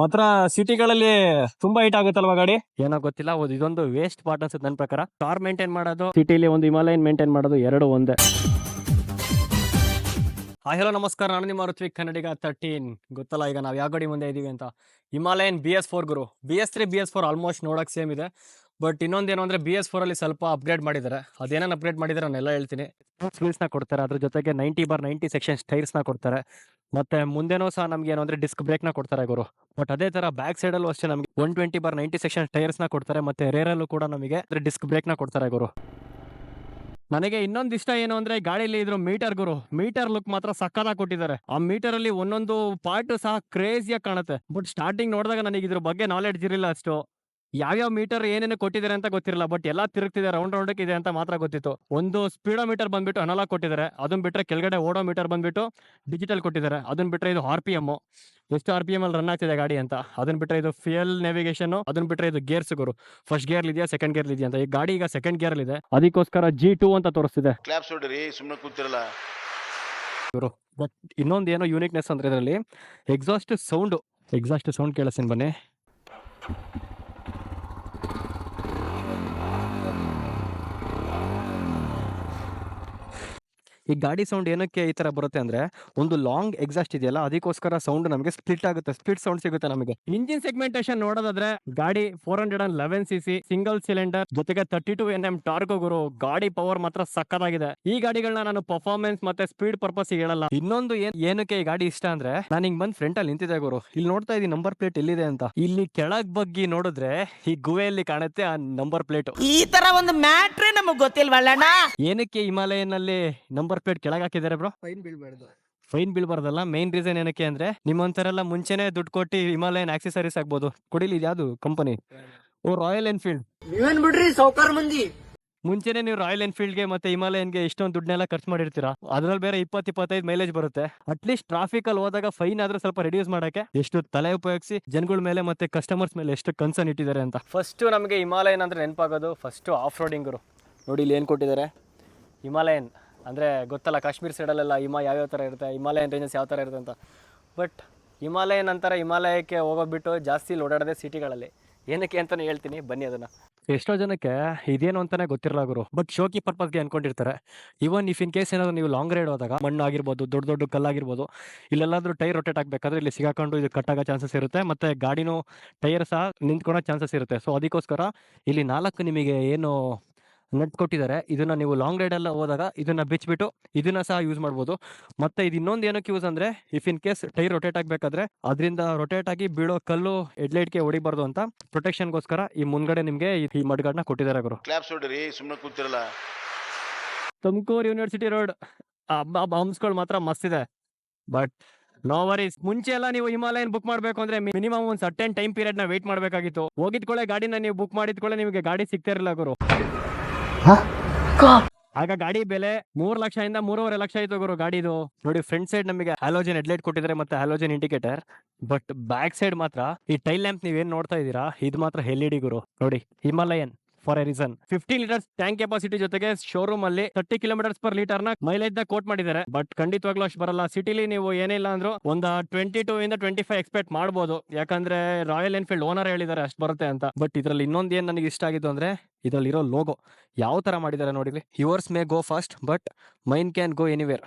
ಮಾತ್ರ ಸಿಟಿಗಳಲ್ಲಿ ತುಂಬಾ ಹೈಟ್ ಆಗುತ್ತಲ್ವಾ ಗಾಡಿ? ಏನೋ ಗೊತ್ತಿಲ್ಲ ಇದೊಂದು ವೇಸ್ಟ್ ಪಾರ್ಟ್ ಅನ್ಸುತ್ತೆ ನನ್ನ ಪ್ರಕಾರ. ಕಾರ್ ಮೇಂಟೈನ್ ಮಾಡೋದು ಸಿಟಿಲಿ ಒಂದು ಹಿಮಾಲಯನ್ ಮೇಂಟೈನ್ ಮಾಡೋದು ಎರಡು ಒಂದೇ. ಹಾಯ್ ಹಲೋ ನಮಸ್ಕಾರ. ನಾನು ನಿಮ್ಮ ಋತ್ವಿಕ್ ಕನ್ನಡಿಗ ತರ್ಟೀನ್ ಗೊತ್ತಲ್ಲ ಈಗ ನಾವು ಯಾವ ಗಾಡಿ ಮುಂದೆ ಇದ್ದೀವಿ ಅಂತ. ಹಿಮಾಲಯನ್ ಬಿ ಎಸ್ ಫೋರ್ ಗುರು. B S three B S four almost ನೋಡೋಕೆ ಸೇಮ್ ಇದೆ. ಬಟ್ ಇನ್ನೊಂದೇನು ಅಂದ್ರೆ ಬಿ ಎಸ್ ಫೋರ್ ಅಲ್ಲಿ ಸ್ವಲ್ಪ ಅಪ್ಗ್ರೇಡ್ ಮಾಡಿದ್ದಾರೆ ಅದೇನೇನು ಅಪ್ಗ್ರೇಡ್ ಮಾಡಿದ್ದಾರೆ ನಾನೆಲ್ಲ ಹೇಳ್ತೀನಿ. ವೀಲ್ಸ್ನ ಕೊಡ್ತಾರೆ, ಅದ್ರ ಜೊತೆಗೆ ನೈಂಟಿ ಬಾರ್ ನೈಂಟಿ ಸೆಕ್ಷನ್ ಟೈರ್ಸ್ನ ಕೊಡ್ತಾರೆ. ಮತ್ತೆ ಮುಂದೆನೋ ಸಹ ನಮ್ಗೆ ಏನು ಅಂದ್ರೆ ಡಿಸ್ಕ್ ಬ್ರೇಕ್ನ ಕೊಡ್ತಾರೆ ಗುರು. ಬಟ್ ಅದೇ ತರ ಬ್ಯಾಕ್ ಸೈಡ್ ಅಲ್ಲೂ ಅಷ್ಟೇ ನಮಗೆ one twenty bar ninety section ಟೈರ್ಸ್ನ ಕೊಡ್ತಾರೆ, ಮತ್ತೆ ರೇರ್ ಅಲ್ಲೂ ಕೂಡ ನಮಗೆ ಡಿಸ್ಕ್ ಬ್ರೇಕ್ನ ಕೊಡ್ತಾರೆ ಗುರು. ನನಗೆ ಇನ್ನೊಂದು ಇಷ್ಟ ಏನು ಅಂದ್ರೆ ಗಾಡಿಯಲ್ಲಿ ಇದ್ರು ಮೀಟರ್ ಗುರು. ಮೀಟರ್ ಲುಕ್ ಮಾತ್ರ ಸಕ್ಕತ್ತಾಗಿ ಕೊಟ್ಟಿದ್ದಾರೆ. ಆ ಮೀಟರ್ ಅಲ್ಲಿ ಒಂದೊಂದು ಪಾರ್ಟ್ ಸಹ ಕ್ರೇಜಿಯಾಗಿ ಕಾಣುತ್ತೆ. ಬಟ್ ಸ್ಟಾರ್ಟಿಂಗ್ ನೋಡಿದಾಗ ನನಗೆ ಇದ್ರ ಬಗ್ಗೆ ನಾಲೆಡ್ಜ್ ಇರಲಿಲ್ಲ ಅಷ್ಟು. ಯಾವ್ಯಾವ ಮೀಟರ್ ಏನೇನು ಕೊಟ್ಟಿದ್ದಾರೆ ಅಂತ ಗೊತ್ತಿರಲ್ಲ ಬಟ್ ಎಲ್ಲ ತಿರುಗ್ತಿದೆ ರೌಂಡ್ ರೌಂಡ್ ಇದೆ ಅಂತ ಮಾತ್ರ ಗೊತ್ತಿತ್ತು. ಒಂದು ಸ್ಪೀಡೋ ಮೀಟರ್ ಬಂದ್ಬಿಟ್ಟು ಅನಲಾಗ್ ಕೊಟ್ಟಿದ್ದಾರೆ ಅದನ್ನ ಬಿಟ್ರೆ ಕೆಳಗಡೆ ಓಡೋ ಮೀಟರ್ ಬಂದ್ಬಿಟ್ಟು ಡಿಜಿಟಲ್ ಕೊಟ್ಟಿದ್ದಾರೆ. ಅದನ್ನ ಬಿಟ್ರೆ ಇದು ಆರ್ ಪಿ ಎಂ ಎಷ್ಟು ಆರ್ ಪಿ ಎಂ ಅಲ್ಲಿ ರನ್ ಆಗ್ತಿದೆ ಗಾಡಿ ಅಂತ. ಅದನ್ನ ಬಿಟ್ರೆ ಇದು ಫ್ಯೂಯಲ್ ನೆವಿಗೇಷನ್ ಅದನ್ನ ಬಿಟ್ರೆ ಇದು ಗೇರ್ಸ್ ಗುರು. ಫಸ್ಟ್ ಗೇರ್ ಇದೆಯಾ ಸೆಕೆಂಡ್ ಗೇರ್ ಇದೆಯಾ ಅಂತ. ಈ ಗಾಡಿ ಈಗ ಸೆಕೆಂಡ್ ಗೇರ್ ಇದೆ. ಅದಕ್ಕೋಸ್ಕರ ಜಿ ಟೂ ಅಂತ ತೋರಿಸ್ತಿದೆ. ಕ್ಲಾಪ್ಸ್ ಹೊಡ್ರಿ ಸುಮ್ಮನೆ ಕೂತಿರಲ್ಲ. ಬಟ್ ಇನ್ನೊಂದು ಏನೋ ಯೂನಿಕ್ನೆಸ್ ಅಂದ್ರೆ ಇದರಲ್ಲಿ ಎಕ್ಸಾಸ್ಟ್ ಸೌಂಡ್ ಎಕ್ಸಾಸ್ಟ್ ಸೌಂಡ್ ಕೇಳಿಸ್ತೀನಿ ಬನ್ನಿ. ಈ ಗಾಡಿ ಸೌಂಡ್ ಏನಕ್ಕೆ ಈ ತರ ಬರುತ್ತೆ ಅಂದ್ರೆ ಒಂದು ಲಾಂಗ್ ಎಕ್ಸಾಸ್ಟ್ ಇದೆಯಲ್ಲ ಅದಕ್ಕೋಸ್ಕರ ಸೌಂಡ್ ನಮಗೆ ಸ್ಪ್ಲಿಟ್ ಆಗುತ್ತೆ ಸ್ಪ್ಲಿಟ್ ಸೌಂಡ್ ಸಿಗುತ್ತೆ ನಮಗೆ. ಇಂಜಿನ್ ಸೆಗ್ಮೆಂಟೇಶನ್ ನೋಡೋದಾದ್ರೆ ಗಾಡಿ four hundred and eleven C C single cylinder ಜೊತೆಗೆ thirty two N M torque ಗುರು ಗಾಡಿ ಪವರ್ ಮಾತ್ರ ಸಕ್ಕದಾಗಿದೆ ಈ ಗಾಡಿಗಳನ್ನ ನಾನು ಪರ್ಫಾರ್ಮೆನ್ಸ್ ಮತ್ತೆ ಸ್ಪೀಡ್ ಪರ್ಪಸ್ ಹೇಳಲ್ಲ. ಇನ್ನೊಂದು ಏನ್ ಏನಕ್ಕೆ ಈ ಗಾಡಿ ಇಷ್ಟ ಅಂದ್ರೆ ನಾನು ಹಿಂಗ್ ಬಂದ್ ಫ್ರಂಟ್ ಅಲ್ಲಿ ನಿಂತಿದೆ ಗುರು. ಇಲ್ಲಿ ನೋಡ್ತಾ ಇದೀನಿ ನಂಬರ್ ಪ್ಲೇಟ್ ಎಲ್ಲಿದೆ ಅಂತ. ಇಲ್ಲಿ ಕೆಳಗ್ ಬಗ್ಗಿ ನೋಡಿದ್ರೆ ಈ ಗುವೆಯಲ್ಲಿ ಕಾಣುತ್ತೆ ಆ ನಂಬರ್ ಪ್ಲೇಟ್ ಈ ತರ ಒಂದು ಮ್ಯಾಟ್ರೇ ನಮಗ್ ಗೊತ್ತಿಲ್ವಲ್ಲಣ್ಣ? ಏನಕ್ಕೆ ಹಿಮಾಲಯನ್ ಅಲ್ಲಿ ನಂಬರ್ ಪ್ಲೇಟ್ ಕೆಳಗೆ ಹಾಕಿದ್ದಾರೆ ಬ್ರೋ ಫೈನ್ ಬೀಳ್ಬಾರ್ದು ಫೈನ್ ಬೀಳ್ಬಾರ್ದಲ್ಲ ಮೇನ್ ರೀಸನ್ ಏನಕ್ಕೆ ಅಂದ್ರೆ ನಿಮ್ಮಂತರೆಲ್ಲ ಮುಂಚೆನೆ ದುಡ್ಡು ಕೊಟ್ಟು ಹಿಮಾಲಯನ್ ಆಕ್ಸೆಸರೀಸ್ ಆಗ್ಬೋದು ಕೊಡಿಲಿ ಯಾವ್ದು ಕಂಪನಿ ಓ ರಾಯಲ್ ಎನ್ಫೀಲ್ಡ್ ನೀವೇನ್ ಬಿಡ್ರಿ ಸೌಕರ್ ಮಂದಿ. ಮುಂಚೆನೆ ನೀವು ರಾಯಲ್ ಎನ್ಫೀಲ್ಡ್ಗೆ ಮತ್ತೆ ಹಿಮಾಲಯನ್ಗೆ ಇಷ್ಟೊಂದು ದುಡ್ಡನ್ನೆಲ್ಲ ಖರ್ಚು ಮಾಡಿರ್ತೀರಾ? ಅದ್ರಲ್ಲಿ ಬೇರೆ ಇಪ್ಪತ್ತು ಇಪ್ಪತ್ತೈದು ಮೈಲೇಜ್ ಬರುತ್ತೆ ಅಟ್ಲೀಸ್ಟ್ ಟ್ರಾಫಿಕ್ ಅಲ್ಲಿ ಹೋದಾಗ ಫೈನ್ ಆದ್ರೂ ಸ್ವಲ್ಪ ರಿಡ್ಯೂಸ್ ಮಾಡಕ್ಕೆ ಎಷ್ಟು ತಲೆ ಉಪಯೋಗಿಸಿ ಜನಗಳ ಮೇಲೆ ಮತ್ತೆ ಕಸ್ಟಮರ್ಸ್ ಮೇಲೆ ಎಷ್ಟು ಕನ್ಸರ್ನ್ ಇಟ್ಟಿದ್ದಾರೆ ಅಂತ. ಫಸ್ಟ್ ನಮಗೆ ಹಿಮಾಲಯನ್ ಅಂದ್ರೆ ನೆನಪಾಗೋದು. ಫಸ್ಟ್ ಆಫ್ ರೋಡಿಂಗರು ನೋಡಿ ಇಲ್ಲಿ ಏನು ಕೊಟ್ಟಿದ್ದಾರೆ. ಹಿಮಾಲಯನ್ ಅಂದರೆ ಗೊತ್ತಲ್ಲ, ಕಾಶ್ಮೀರ್ ಸೈಡಲ್ಲೆಲ್ಲ ಹಿಮ ಯಾವ್ಯಾವ ಥರ ಇರುತ್ತೆ, ಹಿಮಾಲಯನ್ ರೇಂಜಸ್ ಯಾವ ಥರ ಇರುತ್ತೆ ಅಂತ. ಬಟ್ ಹಿಮಾಲಯ ನಂತರ ಹಿಮಾಲಯಕ್ಕೆ ಹೋಗೋಗ್ಬಿಟ್ಟು ಜಾಸ್ತಿ ಓಡಾಡೋದೇ ಸಿಟಿಗಳಲ್ಲಿ. ಏನಕ್ಕೆ ಅಂತಲೇ ಹೇಳ್ತೀನಿ, ಬನ್ನಿ ಅದನ್ನು. ಎಷ್ಟೋ ಜನಕ್ಕೆ ಇದೇನು ಅಂತಾನೆ ಗೊತ್ತಿರಲ್ಲ ಗುರು. ಬಟ್ ಶೋಕಿ ಪರ್ಪಸ್ಗೆ ಅನ್ಕೊಂಡಿರ್ತಾರೆ. ಇವನ್ ಇಫ್ ಇನ್ ಕೇಸ್ ಏನಾದರೂ ನೀವು ಲಾಂಗ್ ರೈಡ್ ಹೋದಾಗ, ಮಣ್ಣು ಆಗಿರ್ಬೋದು, ದೊಡ್ಡ ದೊಡ್ಡ ಕಲ್ಲಾಗಿರ್ಬೋದು, ಇಲ್ಲೆಲ್ಲಾದರೂ ಟೈರ್ ರೊಟೇಟ್ ಆಗಬೇಕಾದ್ರೆ ಇಲ್ಲಿ ಸಿಗಾಕೊಂಡು ಇದು ಕಟ್ಟಾಗೋ ಚಾನ್ಸಸ್ ಇರುತ್ತೆ, ಮತ್ತೆ ಗಾಡಿನೂ ಟೈರ್ ಸಹ ನಿಂತ್ಕೊಳೋ ಚಾನ್ಸಸ್ ಇರುತ್ತೆ. ಸೊ ಅದಕ್ಕೋಸ್ಕರ ಇಲ್ಲಿ ನಾಲ್ಕು ನಿಮಗೆ ಏನು ನಟ್ ಕೊಟ್ಟಿದ್ದಾರೆ ಇದನ್ನ ನೀವು ಲಾಂಗ್ ರೈಡ್ ಎಲ್ಲ ಹೋದಾಗ ಇದನ್ನ ಬಿಚ್ಚಿಬಿಟ್ಟು ಇದನ್ನ ಸಹ ಯೂಸ್ ಮಾಡ್ಬೋದು. ಮತ್ತೆ ಇದು ಇನ್ನೊಂದು ಏನಕ್ಕೆ ಯೂಸ್ ಅಂದ್ರೆ if in case tyre rotate ಆಗಬೇಕಾದ್ರೆ ಅದರಿಂದ ರೊಟೇಟ್ ಆಗಿ ಬೀಳೋ ಕಲ್ಲು ಹೆಡ್ಲೈಟ್ಗೆ ಹೊಡಿಬಾರ್ದು ಅಂತ ಪ್ರೊಟೆಕ್ಷನ್ ಗೋಸ್ಕರ ಈ ಮುಂದ್ಗಡೆ ನಿಮಗೆ ಈ ಮಡ್ಗಾಡ್ನ ಕೊಟ್ಟಿದ್ದಾರೆ ಗುರು. ಕ್ಲಾಪ್ಸ್ ಹೊಡ್ರಿ ಸುಮ್ಮನೆ ಕೂತಿರಲ್ಲ. ತುಮಕೂರು ಯೂನಿವರ್ಸಿಟಿ ರೋಡ್ ಹಂಸ್ಗಳು ಮಾತ್ರ ಮಸ್ತ್ ಇದೆ. ಬಟ್ ನೋ ವರೀಸ್ ಮುಂಚೆ ಎಲ್ಲ ನೀವು ಹಿಮಾಲಯನ್ ಬುಕ್ ಮಾಡಬೇಕು ಅಂದ್ರೆ ಮಿನಿಮಮ್ ಒಂದು ಸರ್ಟೆನ್ ಟೈಮ್ ಪೀರಿಯಡ್ನ ವೇಟ್ ಮಾಡಬೇಕಾಗಿತ್ತು. ಹೋಗಿದ್ಕೊಳ್ಳೆ ಗಾಡಿನ ನೀವು ಬುಕ್ ಮಾಡಿದ್ಕೊಳ್ಳೆ ನಿಮಗೆ ಗಾಡಿ ಸಿಗ್ತಾ ಇರಲಿಲ್ಲ ಗುರು. ಆಗ ಗಾಡಿ ಬೆಲೆ ಮೂರ್ ಲಕ್ಷ ಇಂದ ಮೂರುವರೆ ಲಕ್ಷ ಆಯ್ತು ಗುರು ಗಾಡಿದು. ನೋಡಿ ಫ್ರಂಟ್ ಸೈಡ್ ನಮಗೆ ಹ್ಯಾಲೋಜನ್ ಹೆಡ್ಲೈಟ್ ಕೊಟ್ಟಿದ್ದಾರೆ ಮತ್ತೆ halogen indicator but back side ಮಾತ್ರ ಈ ಟೈಲ್ ಲ್ಯಾಂಪ್ ನೀವೇನ್ ನೋಡ್ತಾ ಇದೀರಾ ಇದು ಮಾತ್ರ ಎಲ್ ಇ ಡಿ ಗುರು. ನೋಡಿ Himalayan for a reason. Fifty litres tank capacity ಜೊತೆಗೆ ಶೋರೂಮ್ ಅಲ್ಲಿ ತರ್ಟಿ ಕಿಲೋಮೀಟರ್ಸ್ ಪರ್ ಲೀಟರ್ನ ಮೈಲೇಜ್ನ ಕೋಟ್ ಮಾಡಿದ್ದಾರೆ. ಬಟ್ ಖಂಡಿತವಾಗ್ಲೂ ಅಷ್ಟು ಬರಲ್ಲ. ಸಿಟಿಲಿ ನೀವು ಏನಿಲ್ಲ ಅಂದ್ರೂ ಒಂದು ಟ್ವೆಂಟಿ ಟೂ ಇಂದ ಟ್ವೆಂಟಿ ಫೈವ್ ಎಕ್ಸ್ಪೆಕ್ಟ್ ಮಾಡಬಹುದು ಯಾಕಂದ್ರೆ ರಾಯಲ್ ಎನ್ಫೀಲ್ಡ್ ಓನರ್ ಹೇಳಿದ್ದಾರೆ ಅಷ್ಟು ಬರುತ್ತೆ ಅಂತ. ಬಟ್ ಇದರಲ್ಲಿ ಇನ್ನೊಂದು ಏನ್ ನನಗೆ ಇಷ್ಟ ಆಗಿತ್ತು ಅಂದ್ರೆ ಇದರಲ್ಲಿರೋ ಲೋಗೋ ಯಾವ ತರ ಮಾಡಿದ್ದಾರೆ ನೋಡಿರಿ yours may go fast but mine can go anywhere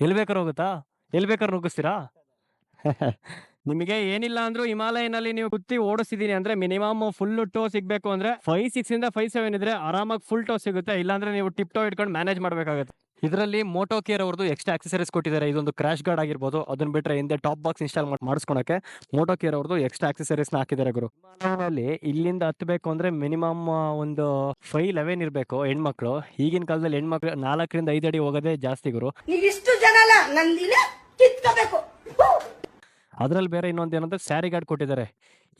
ಎಲ್ಲಿ ಬೇಕಾದ್ರೆ ಹೋಗುತ್ತಾ? ಎಲ್ಲಿ ಬೇಕಾದ್ರೆ ನುಗ್ಗಿಸ್ತೀರಾ? ನಿಮಗೆ ಏನಿಲ್ಲ ಅಂದ್ರು ಹಿಮಾಲಯನಲ್ಲಿ ನೀವು ಕುತ್ತಿ ಓಡಿಸಿದೀನಿ ಅಂದ್ರೆ ಮಿನಿಮಮ್ ಫುಲ್ ಟೋ ಸಿಗ್ಬೇಕು ಅಂದ್ರೆ ಫೈವ್ ಸಿಕ್ಸ್ ಇಂದ ಫೈವ್ ಸೆವೆನ್ ಇದ್ರೆ ಆರಾಮಾಗಿ ಫುಲ್ ಟೋ ಸಿಗುತ್ತೆ. ಇಲ್ಲಾಂದ್ರೆ ನೀವು ಟಿಪ್ ಟೋ ಇಟ್ಕೊಂಡು ಮ್ಯಾನೇಜ್ ಮಾಡಬೇಕಾಗುತ್ತೆ. ಇದರಲ್ಲಿ ಮೋಟೋ ಕೇರ್ ಅವ್ರದ್ದು ಎಕ್ಸ್ಟ್ರಾ ಆಕ್ಸೆಸರೀಸ್ ಕೊಟ್ಟಿದ್ದಾರೆ. ಇದೊಂದು ಕ್ರಾಶ್ ಗಾರ್ಡ್ ಆಗಿರ್ಬೋದು. ಅದನ್ನ ಬಿಟ್ರೆ ಹಿಂದೆ ಟಾಪ್ ಬಾಕ್ಸ್ ಇನ್ಸ್ಟಾಲ್ ಮಾಡಿ ಮಾಡಿಸ್ಕೊಳಕ್ಕೆ ಮೋಟೋ ಕೇರ್ ಅವ್ರದ್ದು ಎಕ್ಸ್ಟ್ರಾ ಆಕ್ಸೆಸರೀಸ್ ಹಾಕಿದ್ದಾರೆ ಗುರು. ಹಿಮಾಲಯನಲ್ಲಿ ಇಲ್ಲಿಂದ ಹತ್ತಬೇಕು ಅಂದ್ರೆ ಮಿನಿಮಮ್ ಒಂದು ಫೈವ್ ಲೆವೆನ್ ಇರಬೇಕು ಹೆಣ್ಮಕ್ಳು. ಈಗಿನ ಕಾಲದಲ್ಲಿ ಹೆಣ್ಮಕ್ಳು ನಾಲ್ಕರಿಂದ ಐದು ಅಡಿ ಹೋಗೋದೇ ಜಾಸ್ತಿ ಗುರು. ಇಷ್ಟು ಜನ ಅಲ್ಲ ಅದ್ರಲ್ಲಿ ಬೇರೆ ಇನ್ನೊಂದು ಏನಂದ್ರೆ ಸ್ಯಾರಿ ಗಾರ್ಡ್ ಕೊಟ್ಟಿದ್ದಾರೆ.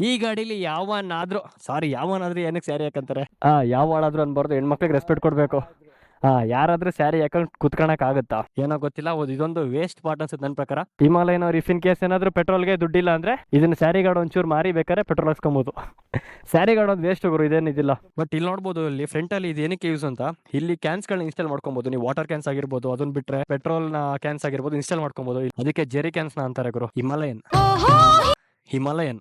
ಈ ಗಾಡಿಲಿ ಯಾವನಾದ್ರೂ, ಸಾರಿ ಯಾವನಾದ್ರೂ ಏನಕ್ಕೆ ಸ್ಯಾರಿ ಹಾಕಂತಾರೆ? ಆ ಹಾಳಾದ್ರೂ ಅನ್ಬಾರ್ದು, ಹೆಣ್ಮಕ್ಳಿಗೆ ರೆಸ್ಪೆಕ್ಟ್ ಕೊಡ್ಬೇಕು. ಹಾ ಯಾರಾದ್ರೂ ಸ್ಯಾರಿ ಹಾಕೊಂಡ್ ಕುತ್ಕೊಳಕ್ ಆಗುತ್ತಾ? ಏನೋ ಗೊತ್ತಿಲ್ಲ ಇದೊಂದು ವೇಸ್ಟ್ ಪಾರ್ಟ್ ಅನ್ಸುತ್ತೆ ನನ್ನ ಪ್ರಕಾರ. ಹಿಮಾಲಯನ ಅವ್ರು ಇಫ್ ಇನ್ ಕೇಸ್ ಏನಾದ್ರು ಪೆಟ್ರೋಲ್ಗೆ ದುಡ್ಡಿಲ್ಲ ಅಂದ್ರೆ ಇದನ್ನ ಸ್ಯಾರಿ ಗಾರ್ಡ್ ಒಂಚೂರು ಮಾರಿ ಬೇಕಾದ್ರೆ ಪೆಟ್ರೋಲ್ ಹಾಕ್ಸ್ಕೊಬಹುದು ಸ್ಯಾರಿ ಗಾರ್ಡ್ ಒಂದು ವೇಸ್ಟ್ ಗುರು ಇದೇನಿದಿಲ್ಲ ಬಟ್ ಇಲ್ಲಿ ನೋಡ್ಬೋದು ಇಲ್ಲಿ ಫ್ರಂಟ್ ಅಲ್ಲಿ ಇದು ಏನಕ್ಕೆ ಯೂಸ್ ಅಂತ? ಇಲ್ಲಿ ಕ್ಯಾನ್ಸ್ ಗಳನ್ನ ಇನ್ಸ್ಟಾಲ್ ಮಾಡ್ಕೊಬಹುದು ನೀವು ವಾಟರ್ ಕ್ಯಾನ್ಸ್ ಆಗಿರ್ಬೋದು ಅದನ್ನ ಬಿಟ್ರೆ ಪೆಟ್ರೋಲ್ನ ಕ್ಯಾನ್ಸ್ ಆಗಿರ್ಬೋದು ಇನ್ಸ್ಟಾಲ್ ಮಾಡ್ಕೊಬಹುದು ಅದಕ್ಕೆ ಜೆರಿ ಕ್ಯಾನ್ಸ್ನ ಅಂತಾರೆ ಗುರು ಹಿಮಾಲಯನ್ ಹಿಮಾಲಯನ್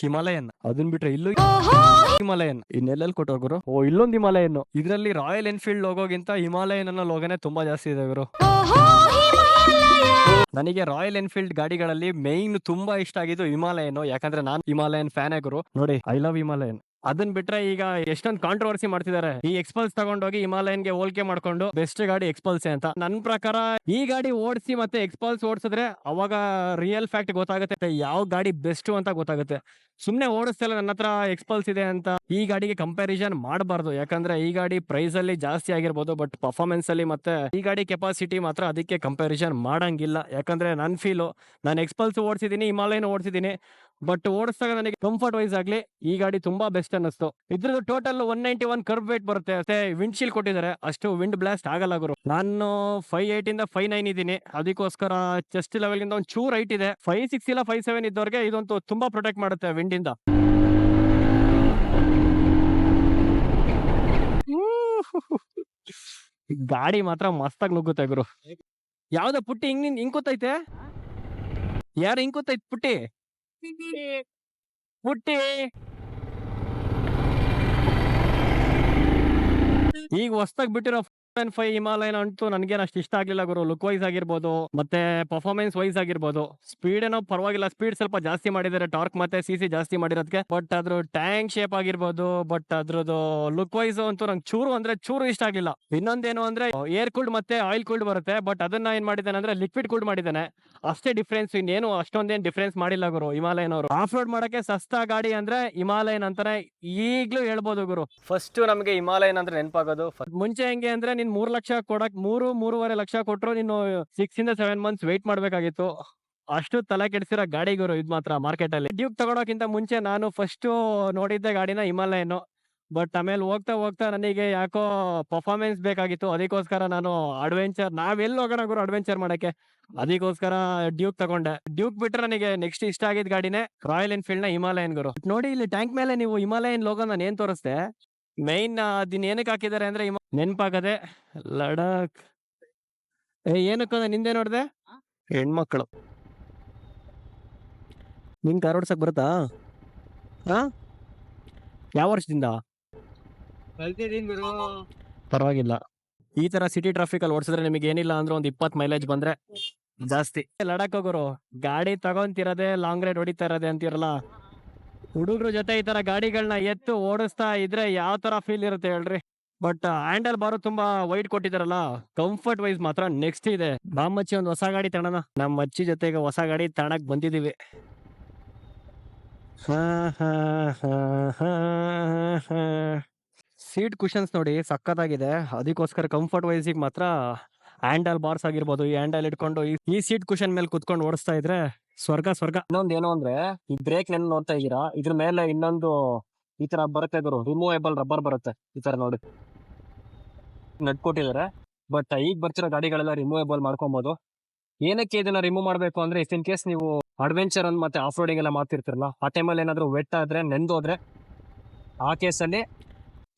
ಹಿಮಾಲಯನ್. ಅದನ್ ಬಿಟ್ರೆ ಇಲ್ಲೂ ಹಿಮಾಲಯನ್. ಇನ್ನೆಲ್ಲೆಲ್ಲಿ ಕೊಟ್ಟೋ ಗುರು? ಓ ಇಲ್ಲೊಂದು ಹಿಮಾಲಯನ್. ಇದರಲ್ಲಿ ರಾಯಲ್ ಎನ್ಫೀಲ್ಡ್ ಲೋಗೋಗಿಂತ ಹಿಮಾಲಯನ್ ಅನ್ನೋ ಲೋಗನೆ ತುಂಬಾ ಜಾಸ್ತಿ ಇದೆ ಗುರು. ನನಗೆ ರಾಯಲ್ ಎನ್ಫೀಲ್ಡ್ ಗಾಡಿಗಳಲ್ಲಿ ಮೇನ್ ತುಂಬಾ ಇಷ್ಟ ಆಗಿದ್ದು ಹಿಮಾಲಯನ್. ಯಾಕಂದ್ರೆ ನಾನು ಹಿಮಾಲಯನ್ ಫ್ಯಾನ್ ಗುರು. ನೋಡಿ ಐ ಲವ್ ಹಿಮಾಲಯನ್. ಅದನ್ ಬಿಟ್ರೆ ಈಗ ಎಷ್ಟೊಂದು ಕಾಂಟ್ರವರ್ಸಿ ಮಾಡ್ತಿದ್ದಾರೆ ಈ ಎಕ್ಸ್ಪಲ್ಸ್ ತಗೊಂಡೋಗಿ ಹಿಮಾಲಯನ್ಗೆ ಹೋಲಿಕೆ ಮಾಡ್ಕೊಂಡು ಬೆಸ್ಟ್ ಗಾಡಿ ಎಕ್ಸ್ಪಲ್ಸ್ ಅಂತ. ನನ್ನ ಪ್ರಕಾರ ಈ ಗಾಡಿ ಓಡಿಸಿ ಮತ್ತೆ ಎಕ್ಸ್ಪಲ್ಸ್ ಓಡಿಸಿದ್ರೆ ಅವಾಗ ರಿಯಲ್ ಫ್ಯಾಕ್ಟ್ ಗೊತ್ತಾಗುತ್ತೆ. ಯಾವ ಗಾಡಿ ಬೆಸ್ಟ್ ಅಂತ ಗೊತ್ತಾಗುತ್ತೆ. ಸುಮ್ನೆ ಓಡಿಸ್ತಿಲ್ಲ ನನ್ನ ಹತ್ರ ಎಕ್ಸ್ಪಲ್ಸ್ ಇದೆ ಅಂತ. ಈ ಗಾಡಿಗೆ ಕಂಪ್ಯಾರಿಸನ್ ಮಾಡಬಾರ್ದು. ಯಾಕಂದ್ರೆ ಈ ಗಾಡಿ ಪ್ರೈಸ್ ಅಲ್ಲಿ ಜಾಸ್ತಿ ಆಗಿರ್ಬೋದು ಬಟ್ ಪರ್ಫಾರ್ಮೆನ್ಸ್ ಅಲ್ಲಿ ಮತ್ತೆ ಈ ಗಾಡಿ ಕೆಪಾಸಿಟಿ ಮಾತ್ರ ಅದಕ್ಕೆ ಕಂಪ್ಯಾರಿಸನ್ ಮಾಡಂಗಿಲ್ಲ. ಯಾಕಂದ್ರೆ ನನ್ನ ಫೀಲು ನಾನು ಎಕ್ಸ್ಪಲ್ಸ್ ಓಡಿಸಿದೀನಿ, ಹಿಮಾಲಯನ್ ಓಡಿಸಿದೀನಿ. ಬಟ್ ಓಡಿಸಿದಾಗ ನನಗೆ ಕಂಫರ್ಟ್ ವೈಸ್ ಆಗ್ಲಿ, ಈ ಗಾಡಿ ತುಂಬಾ ಬೆಸ್ಟ್ ಅನ್ನಿಸ್ತು. ಇದ್ರದ್ದು total one ninety one kerb weight ಬರುತ್ತೆ. ಮತ್ತೆ ವಿಂಡ್ ಶೀಲ್ ಕೊಟ್ಟಿದ್ದಾರೆ. ಅಷ್ಟು ವಿಂಡ್ ಬ್ಲಾಸ್ಟ್ ಆಗಲ್ಲ ಗುರು. ನಾನು ಫೈವ್ ಏಟ್ ಇಂದ ಫೈವ್ ನೈನ್ ಇದ್ದೀನಿ. ಅದಕ್ಕೋಸ್ಕರ ಚೆಸ್ಟ್ ಲೆವೆಲ್ ಇಂದ ಒಂದು ಚೂರ್ ಹೈಟ್ ಇದೆ. ಫೈವ್ ಸಿಕ್ಸ್ ಇಲ್ಲ ಫೈವ್ ಸೆವೆನ್ ಇದ್ದವ್ರಿಗೆ ಇದಂತೂ ತುಂಬಾ ಪ್ರೊಟೆಕ್ಟ್ ಮಾಡುತ್ತೆ ವಿಂಡ್ ಇಂದ. ಗಾಡಿ ಮಾತ್ರ ಮಸ್ತಾಗಿ ನುಗ್ಗುತ್ತೆ ಗುರು. ಯಾವ್ದೋ ಪುಟ್ಟಿ ಹಿಂಗ್ ಹಿಂಗ್ ಕೂತೈತೆ? ಯಾರು ಹಿಂಗ್ ಕೂತೈತ್ ಪುಟ್ಟಿ? ಪುಟ್ಟಿ ಈಗ ಹೊಸ್ದಾಗ ಬಿಟ್ಟಿರೋ ಫೈವ್ ಹಿಮಾಲಯನ್ ಅಂತೂ ನನಗೇನು ಅಷ್ಟು ಇಷ್ಟ ಆಗಲಿಲ್ಲ ಗುರು. ಲುಕ್ ವೈಸ್ ಆಗಿರ್ಬೋದು ಮತ್ತೆ ಪರ್ಫಾರ್ಮೆನ್ಸ್ ವೈಸ್ ಆಗಿರ್ಬೋದು. ಸ್ಪೀಡ್ ಏನೋ ಪರವಾಗಿಲ್ಲ. ಸ್ಪೀಡ್ ಸ್ವಲ್ಪ ಜಾಸ್ತಿ ಮಾಡಿದ್ದಾರೆ. ಟಾರ್ಕ್ ಮತ್ತೆ ಸಿ ಸಿ ಜಾಸ್ತಿ ಮಾಡಿರೋದಕ್ಕೆ ಬಟ್ ಅದ್ರ ಟ್ಯಾಂಕ್ ಶೇಪ್ ಆಗಿರ್ಬೋದು ಬಟ್ ಅದ್ರದ್ದು ಲುಕ್ ವೈಸ್ ಅಂತೂ ನಂಗೆ ಚೂರು ಅಂದ್ರೆ ಚೂರು ಇಷ್ಟ ಆಗಲಿಲ್ಲ. ಇನ್ನೊಂದೇನು ಅಂದ್ರೆ ಏರ್ ಕೂಲ್ಡ್ ಮತ್ತೆ ಆಯಿಲ್ ಕೂಲ್ಡ್ ಬರುತ್ತೆ. ಬಟ್ ಅದನ್ನ ಏನ್ ಮಾಡಿದ್ದಾನೆ ಅಂದ್ರೆ ಲಿಕ್ವಿಡ್ ಕೂಲ್ಡ್ ಮಾಡಿದ್ದಾನೆ. ಅಷ್ಟೇ ಡಿಫ್ರೆನ್ಸ್ ಇನ್ನೇನು ಅಷ್ಟೊಂದೇನ್ ಡಿಫ್ರೆನ್ಸ್ ಮಾಡಿಲ್ಲ ಗುರು ಹಿಮಾಲಯನ್ ಅವರು ಆಫ್ ರೋಡ್ ಮಾಡಕ್ಕೆ ಸಸ್ತಾ ಗಾಡಿ ಅಂದ್ರೆ ಹಿಮಾಲಯನ್ ಅಂತಾನೆ ಈಗ್ಲೂ ಹೇಳ್ಬೋದು ಗುರು. ಫಸ್ಟ್ ನಮಗೆ ಹಿಮಾಲಯನ್ ಅಂದ್ರೆ ನೆನಪಾಗೋದು. ಮುಂಚೆ ಹೆಂಗೆ ಅಂದ್ರೆ ನೀನ್ ಮೂರ್ ಲಕ್ಷ ಕೊಡಕ್ ಮೂರು, ಮೂರುವರೆ ಲಕ್ಷ ಕೊಟ್ರು ನೀನು ಸಿಕ್ಸ್ ಇಂದ ಸೆವೆನ್ ಮಂತ್ಸ್ ವೇಟ್ ಮಾಡ್ಬೇಕಾಗಿತ್ತು. ಅಷ್ಟು ತಲೆ ಕೆಡಿಸಿರೋ ಗುರು ಇದು ಮಾತ್ರ ಮಾರ್ಕೆಟ್ ಅಲ್ಲಿ. ಡ್ಯೂಕ್ ತಗೊಳಕ್ಕಿಂತ ಮುಂಚೆ ನಾನು ಫಸ್ಟ್ ನೋಡಿದ್ದೆ ಗಾಡಿನ ಹಿಮಾಲಯನ್. ಬಟ್ ಆಮೇಲೆ ಹೋಗ್ತಾ ಹೋಗ್ತಾ ನನಗೆ ಯಾಕೋ ಪರ್ಫಾರ್ಮೆನ್ಸ್ ಬೇಕಾಗಿತ್ತು. ಅದಕ್ಕೋಸ್ಕರ ನಾನು ಅಡ್ವೆಂಚರ್ ನಾವೆಲ್ಲಿ ಹೋಗೋಣ ಗುರು ಅಡ್ವೆಂಚರ್ ಮಾಡಕ್ಕೆ? ಅದಕ್ಕೋಸ್ಕರ ಡ್ಯೂಕ್ ತಗೊಂಡೆ. ಡ್ಯೂಕ್ ಬಿಟ್ರೆ ನನಗೆ ನೆಕ್ಸ್ಟ್ ಇಷ್ಟ ಆಗಿದ್ ಗಾಡಿನೇ ರಾಯಲ್ ಎನ್ಫೀಲ್ಡ್ನ ಹಿಮಾಲಯನ್ ಗುರು. ನೋಡಿ ಇಲ್ಲಿ ಟ್ಯಾಂಕ್ ಮೇಲೆ ನೀವು ಹಿಮಾಲಯನ್ ಲೋಗೋ ನಾನು ಏನ್ ತೋರಿಸ್ದೆ? ಮೈನ್ ಅದನ್ನ ಏನಕ್ಕೆ ಹಾಕಿದ್ದಾರೆ ಅಂದ್ರೆ ನೆನ್ಪಾಗದೆ ಲಡಾಖ್. ಏ ಏನಕ್ಕ ನಿಂದೆ ನೋಡ್ದೆ? ಹೆಣ್ಮಕ್ಳು. ನಿನ್ ಕಾರ್ ಓಡ್ಸಕ್ ಬರುತ್ತಾ? ಹಾ ಯಾವ ವರ್ಷದಿಂದ? ಪರವಾಗಿಲ್ಲ. ಈ ತರ ಸಿಟಿ ಟ್ರಾಫಿಕ್ ಅಲ್ಲಿ ಓಡಿಸಿದ್ರೆ ನಿಮಗೆ ಏನಿಲ್ಲ ಅಂದ್ರೆ ಒಂದ್ ಇಪ್ಪತ್ ಮೈಲೇಜ್ ಬಂದ್ರೆ ಜಾಸ್ತಿ. ಲಡಾಖ್ ಹೋಗೋರು ಗಾಡಿ ತಗೊಂತಿರೋದೇ ಲಾಂಗ್ ರೈಡ್ ಹೊಡಿತಾ ಇರೋದೆ ಅಂತಿರಲ್ಲ? ಹುಡುಗರ ಜೊತೆ ಈ ತರ ಗಾಡಿಗಳನ್ನ ಎತ್ತು ಓಡಿಸ್ತಾ ಇದ್ರೆ ಯಾವ ತರ ಫೀಲ್ ಇರುತ್ತೆ ಹೇಳ್ರಿ? ಬಟ್ ಹ್ಯಾಂಡಲ್ ಬಾರು ತುಂಬಾ ವೈಟ್ ಕೊಟ್ಟಿದಾರಲ್ಲ ಕಂಫರ್ಟ್ ವೈಸ್ ಮಾತ್ರ ನೆಕ್ಸ್ಟ್ ಇದೆ. ಬಾಮಚ್ಚಿ ಒಂದ್ ಹೊಸ ಗಾಡಿ ತಗೋಣ. ನಮ್ಮ ಅಚ್ಚಿ ಜೊತೆಗೆ ಹೊಸ ಗಾಡಿ ತಣಕ್ ಬಂದಿದೀವಿ ಸೀಟ್ ಕುಶನ್ಸ್ ನೋಡಿ ಸಕ್ಕತ್ತಾಗಿದೆ ಅದಕ್ಕೋಸ್ಕರ ಕಂಫರ್ಟ್ ವೈಸಿಗೆ ಮಾತ್ರ ಹ್ಯಾಂಡಲ್ ಬಾರ್ಸ್ ಆಗಿರ್ಬೋದು, ಈ ಹ್ಯಾಂಡಲ್ ಇಟ್ಕೊಂಡು ಈ- ಸೀಟ್ ಕುಶನ್ ಮೇಲೆ ಕುತ್ಕೊಂಡು ಓಡಿಸ್ತಾ ಇದ್ರೆ ಸ್ವರ್ಗ ಸ್ವರ್ಗ. ಇನ್ನೊಂದ್ ಏನು ಅಂದ್ರೆ, ಈ ಬ್ರೇಕ್ ನೆನ್ ನೋಡ್ತಾ ಇದೀರಾ ಇದ್ರ ಮೇಲೆ ಇನ್ನೊಂದು ಈ ತರ ಬರುತ್ತೆ ಇದ್ರು ರಿಮೂವೇಬಲ್ ರಬ್ಬರ್ ಬರುತ್ತೆ, ಈ ತರ ನೋಡಿ. ನಡ್ಕೊಟ್ಟಿದ್ದಾರೆ. ಬಟ್ ಈಗ ಬರ್ತಿರೋ ಗಾಡಿಗಳೆಲ್ಲ ರಿಮೂವೇಬಲ್ ಮಾಡ್ಕೊಬಹುದು ಏನಕ್ಕೆ ಇದನ್ನ ರಿಮೂವ್ ಮಾಡ್ಬೇಕು ಅಂದ್ರೆ ಇಫ್ ಇನ್ ಕೇಸ್ ನೀವು ಅಡ್ವೆಂಚರ್ ಅನ್ ಮತ್ತೆ ಆಫ್ ರೋಡಿಂಗ್ ಎಲ್ಲ ಮಾಡ್ತಿರ್ತಿರಲ್ಲ, ಆ ಟೈಮಲ್ಲಿ ಏನಾದ್ರು ವೆಟ್ ಆದ್ರೆ ನೆಂದೋದ್ರೆ ಆ ಕೇಸಲ್ಲಿ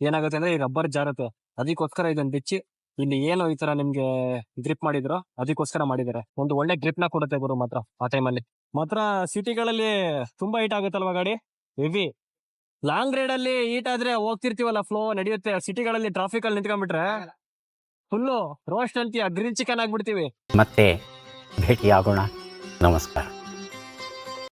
ಏನಾಗುತ್ತೆ ಅಂದ್ರೆ ಈ ರಬ್ಬರ್ ಜಾರುತ್ತೆ. ಅದಕ್ಕೋಸ್ಕರ ಇದನ್ನ ಬಿಚ್ಚಿ ಇಲ್ಲಿ ಏನು ಈ ತರ ನಿಮ್ಗೆ ಗ್ರಿಪ್ ಮಾಡಿದ್ರು ಅದಕ್ಕೋಸ್ಕರ ಮಾಡಿದ್ದಾರೆ. ಒಂದು ಒಳ್ಳೆ ಗ್ರಿಪ್ನ ಕೊಡುತ್ತೆ ಗುರು ಮಾತ್ರ ಆ ಟೈಮಲ್ಲಿ ಮಾತ್ರ ಸಿಟಿಗಳಲ್ಲಿ ತುಂಬಾ ಹೀಟ್ ಆಗುತ್ತಲ್ವಾ ಗಾಡಿ? ಹೆವಿ ಲಾಂಗ್ ರೈಡ್ ಅಲ್ಲಿ ಹೀಟ್ ಆದ್ರೆ ಹೋಗ್ತಿರ್ತೀವಲ್ಲ ಫ್ಲೋ ನಡೆಯುತ್ತೆ. ಸಿಟಿಗಳಲ್ಲಿ ಟ್ರಾಫಿಕ್ ಅಲ್ಲಿ ನಿಂತ್ಕೊಂಡ್ಬಿಟ್ರೆ ಫುಲ್ಲು ರೋಸ್ಟ್ ಅಂತೀಯ ಗ್ರಿಲ್ ಚಿಕನ್ ಆಗ್ಬಿಡ್ತೀವಿ. ಮತ್ತೆ ಭೇಟಿಯಾಗೋಣ. ನಮಸ್ಕಾರ.